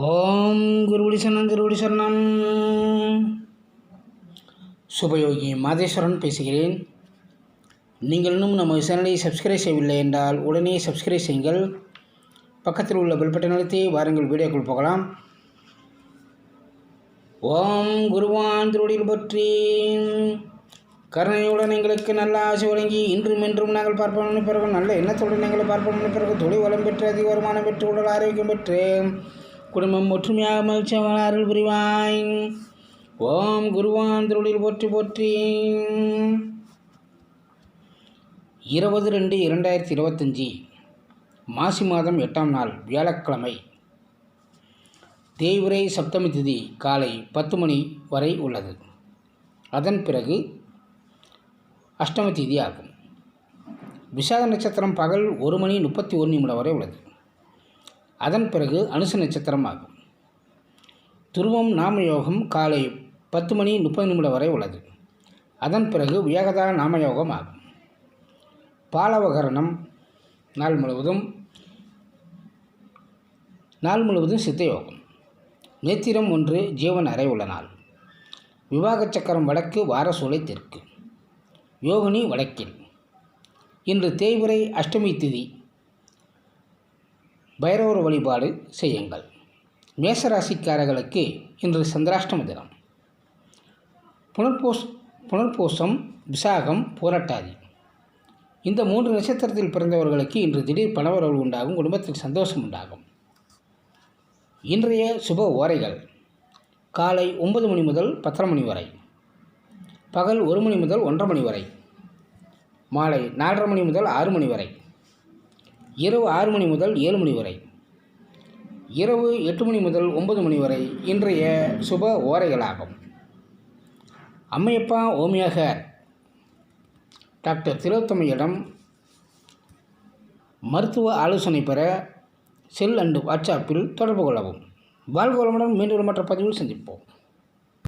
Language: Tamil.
ஓம் குருவடி சரணம் குருவடி சரணம் சுபயோகி மாதேஸ்வரன் பேசுகிறேன். நீங்கள் இன்னும் நம்ம சேனலை சப்ஸ்கிரைப் செய்யவில்லை என்றால் உடனே சப்ஸ்கிரைப் செய்யுங்கள். பக்கத்தில் உள்ள பெல் பட்டன் அழுத்தி வாருங்கள் வீடியோக்குள் போகலாம். ஓம் குருவான் திருவடியில் பற்றி கருணையுடன் எங்களுக்கு நல்ல ஆசை வழங்கி இன்றும் என்றும் நாங்கள் பார்ப்போம் பிறகு நல்ல எண்ணத்துடன் எங்களை பார்ப்போம் பிறகு தொழில் வளம் பெற்று அதிக வருமானம் பெற்று உடல் ஆரோக்கியம் பெற்று குடும்பம் ஒற்றுமையாக மகிழ்ச்சியாக அருள் புரிவாய். ஓம் குருவான் திருவடியில் போற்றி போற்றி. இருபது ரெண்டு இரண்டாயிரத்தி இருபத்தஞ்சி மாசி மாதம் எட்டாம் நாள் வியாழக்கிழமை. தேய்விரை சப்தமி திதி காலை பத்து மணி வரை உள்ளது. அதன் பிறகு அஷ்டமி திதி ஆகும். விசாக நட்சத்திரம் பகல் ஒரு மணி முப்பத்தி ஒரு நிமிடம் வரை உள்ளது. அதன் பிறகு அனுச நட்சத்திரம் ஆகும். துருவம் நாமயோகம் காலை பத்து மணி முப்பது நிமிடம் வரை உள்ளது. அதன் பிறகு வியகதா நாமயோகம் ஆகும். பாலவகரணம் நாள் முழுவதும் நாள் முழுவதும் சித்தயோகம். நேத்திரம் ஒன்று ஜீவன் அறை உள்ள நாள். விவாக சக்கரம் வடக்கு வாரசூலை தெற்கு. யோகினி வடக்கில். இன்று தேய்விரை அஷ்டமி திதி. பைரவர் வழிபாடு செய்யுங்கள். மேசராசிக்காரர்களுக்கு இன்று சந்திராஷ்டம தினம். புனர்போஸ் புனர்பூசம் விசாகம் போராட்டாதி. இந்த மூன்று நட்சத்திரத்தில் பிறந்தவர்களுக்கு இன்று திடீர் பணவரவு உண்டாகும் குடும்பத்தில் சந்தோஷம் உண்டாகும். இன்றைய சுப ஓரைகள். காலை ஒன்பது மணி முதல் பத்தரை மணி வரை. பகல் ஒரு மணி முதல் ஒன்றரை மணி வரை. மாலை நாலரை மணி முதல் ஆறு மணி வரை. இரவு ஆறு மணி முதல் ஏழு மணி வரை. இரவு எட்டு மணி முதல் ஒன்பது மணி வரை இன்றைய சுப ஓரைகளாகும். அம்மையப்பா ஓமியாகர் டாக்டர் திலோத்தமையிடம் மருத்துவ ஆலோசனை பெற செல் அண்டு வாட்ஸ்அப்பில் தொடர்பு கொள்ளவும். வாழ்வளமுடன் மீண்டும் மற்ற பதிவில் சந்திப்போம்.